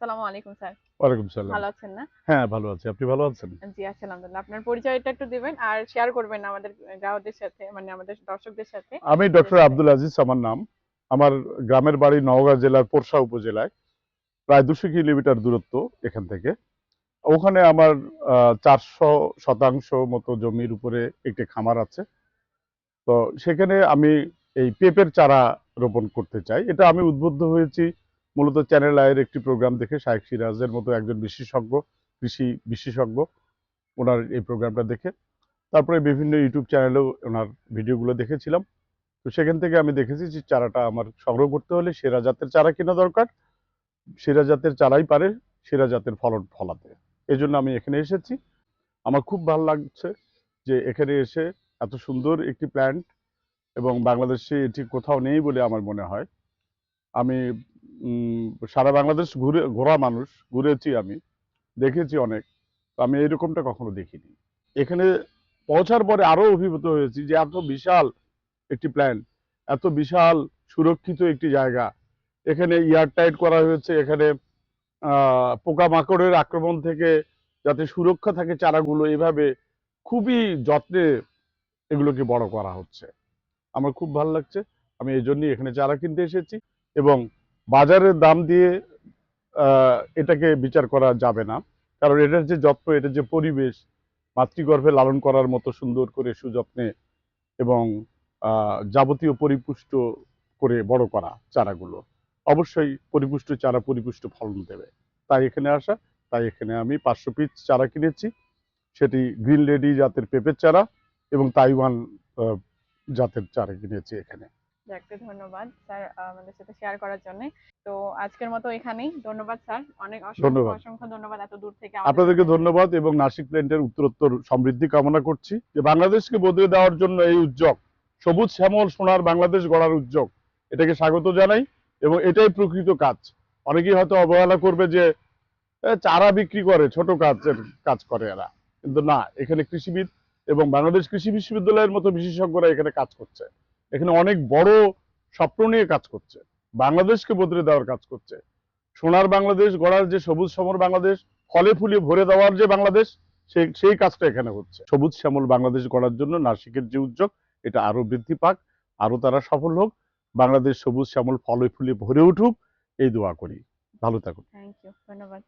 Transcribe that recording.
আসসালামু আলাইকুম স্যার। ওয়ালাইকুম সালাম। ভালো আছেন না? হ্যাঁ ভালো আছি। আপনি ভালো আছেন? জি আছি আলহামদুলিল্লাহ। আপনার পরিচয়টা একটু দিবেন আর শেয়ার করবেন আমাদের গ্রাহকদের সাথে মানে আমাদের দর্শকদের সাথে। আমি ডক্টর আব্দুল আজিজ আমার নাম। আমার গ্রামের বাড়ি নওগাঁ জেলার পোরশা উপজেলায়। প্রায় দুশো কিলোমিটার দূরত্ব এখান থেকে। ওখানে আমার চারশো শতাংশ মতো জমির উপরে একটি খামার আছে। তো সেখানে আমি এই পেঁপের চারা রোপণ করতে চাই। এটা আমি উদ্বুদ্ধ হয়েছি মূলত চ্যানেল আয়ের একটি প্রোগ্রাম দেখে শাহেক সিরাজের মতো একজন বিশেষজ্ঞ, কৃষি বিশেষজ্ঞ ওনার এই প্রোগ্রামটা দেখে। তারপরে বিভিন্ন ইউটিউব চ্যানেলেও ওনার ভিডিওগুলো দেখেছিলাম। তো সেখান থেকে আমি দেখেছি যে চারাটা আমার সংগ্রহ করতে হলে সেরা জাতের চারা কেনা দরকার। সেরা জাতের চারাই পারে, সেরা জাতের ফলন ফলাতে। এই আমি এখানে এসেছি। আমার খুব ভালো লাগছে যে এখানে এসে এত সুন্দর একটি প্ল্যান্ট এবং বাংলাদেশে এটি কোথাও নেই বলে আমার মনে হয়। আমি সারা বাংলাদেশ ঘুরে, ঘোরা মানুষ, ঘুরেছি আমি, দেখেছি অনেক। আমি এরকমটা কখনো দেখিনি। এখানে পৌঁছার পরে আরও অভিভূত হয়েছি যে এত বিশাল একটি প্ল্যান এত বিশাল সুরক্ষিত একটি জায়গা। এখানে ইয়ার টাইট করা হয়েছে, এখানে পোকামাকড়ের আক্রমণ থেকে যাতে সুরক্ষা থাকে চারাগুলো, এভাবে খুবই যত্নে এগুলোকে বড় করা হচ্ছে। আমার খুব ভালো লাগছে, আমি এই জন্যই এখানে চারা কিনতে এসেছি এবং বাজারের দাম দিয়ে এটাকে বিচার করা যাবে না। কারণ এটার যে যত্ন, এটার যে পরিবেশ মাতৃগর্ভে লালন করার মতো সুন্দর করে সুযত্নে এবং যাবতীয় পরিপুষ্ট করে বড় করা চারাগুলো। অবশ্যই পরিপুষ্ট চারা পরিপুষ্ট ফলন দেবে। তাই এখানে আসা, তাই এখানে আমি পাঁচশো পিস চারা কিনেছি। সেটি গ্রিন লেডি জাতের পেঁপের চারা এবং তাইওয়ান জাতের চারা কিনেছি এখানে। যাকে ধন্যবাদ স্যার আমাদের সাথে শেয়ার করার জন্য। তো আজকের মতো এখানেই ধন্যবাদ স্যার। অনেক অসংখ্য ধন্যবাদ। অসংখ্য ধন্যবাদ এত দূর থেকে আপনাদেরকে ধন্যবাদ এবং নাসিক প্ল্যান্টের উত্তরোত্তর সমৃদ্ধি কামনা করছি। যে বাংলাদেশকে বদলে দেওয়ার জন্য এই উদ্যোগ সবুজ শ্যামল সোনার বাংলাদেশ গড়ার উদ্যোগ এটাকে স্বাগত জানাই এবং এটাই প্রকৃত কাজ। অনেকেই হয়তো অবহেলা করবে যে চারা বিক্রি করে ছোট কাজের কাজ করে এরা। কিন্তু না এখানে কৃষিবিদ এবং বাংলাদেশ কৃষি বিশ্ববিদ্যালয়ের মতো বিশেষজ্ঞরা এখানে কাজ করছে। এখানে অনেক বড় স্বপ্ন নিয়ে কাজ করছে। বাংলাদেশকে বদলে দেওয়ার কাজ করছে। সোনার বাংলাদেশ, গড়ার যে সবুজ সমর বাংলাদেশ, ফলে ফুলে ভরে দেওয়ার যে বাংলাদেশ, সেই সেই কাজটা এখানে হচ্ছে। সবুজ শ্যামল বাংলাদেশ গড়ার জন্য নাসিকের যে উদ্যোগ, এটা আরও বৃদ্ধি পাক আরও তারা সফল হোক। বাংলাদেশ সবুজ শ্যামল ফলে ফুলে ভরে উঠুক, এই দোয়া করি। ভালো থাকুন। থ্যাংক ইউ ধন্যবাদ।